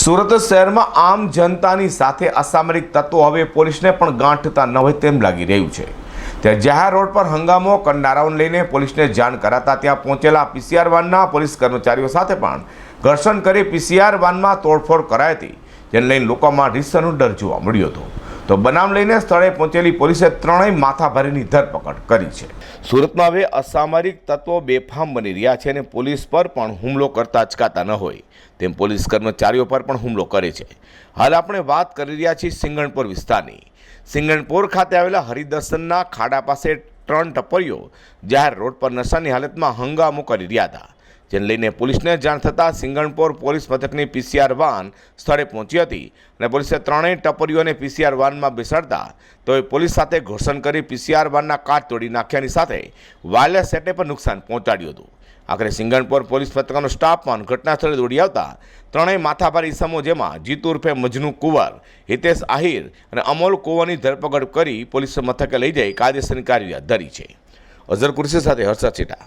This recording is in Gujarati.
સુરત શહેરમાં આમ જનતાની સાથે અસામરિક તત્વો હવે પોલીસને પણ ગાંઠતા ન હોય તેમ લાગી રહ્યું છે. ત્યાં જાહેર રોડ પર હંગામો કરનારાઓને લઈને પોલીસને જાણ કરાતા ત્યાં પહોંચેલા પીસીઆર વાનના પોલીસ કર્મચારીઓ સાથે પણ ઘર્ષણ કરી પીસીઆર વાનમાં તોડફોડ કરાઈ હતી, જેને લઈને લોકોમાં રીસનો ડર જોવા મળ્યો હતો. તો બનાવ લઈને સ્થળે પહોંચેલી પોલીસે ત્રણેય માથાભારીની ધરપકડ કરી છે. સુરતમાં હવે અસામરિક તત્વો બેફામ બની રહ્યા છે અને પોલીસ પર પણ હુમલો કરતા અચકાતા ન હોય. તેમ પોલીસ કર્મચારીઓ પર પણ હુમલો કરે છે. હાલ આપણે વાત કરી રહ્યા છીએ સિંગણપુર વિસ્તારની. સિંગણપુર ખાતે આવેલા હરિદર્શનના ખાડા પાસે ત્રણ ટપરીઓ જાહેર રોડ પર નશાની હાલતમાં હંગામો કરી રહ્યા હતા. જેને લઈને પોલીસને જાણ થતાં સિંગણપોર પોલીસ મથકની પીસીઆર વાન સ્થળે પહોંચી હતી અને પોલીસે ત્રણેય ટપરીઓને પીસીઆર વાનમાં બેસાડતા એ પોલીસ સાથે ઘર્ષણ કરી પીસીઆર વાનના કાચ તોડી નાખ્યાની સાથે વાયરલેસ સેટને પણ નુકસાન પહોંચાડ્યું હતું. આખરે સિંગણપોર પોલીસ મથકનો સ્ટાફ પણ ઘટના સ્થળે દોડી આવતા ત્રણેય માથાભારી ઇસમો જેમાં જીતુ ઉર્ફે મજનુ કુંવર, હિતેશ આહિર અને અમોલ કુંવરની ધરપકડ કરી પોલીસ મથકે લઈ જઈ કાયદેસરની કાર્યવાહી ધરી છે. અઝર કુર્સી સાથે હર્ષદ ચેટા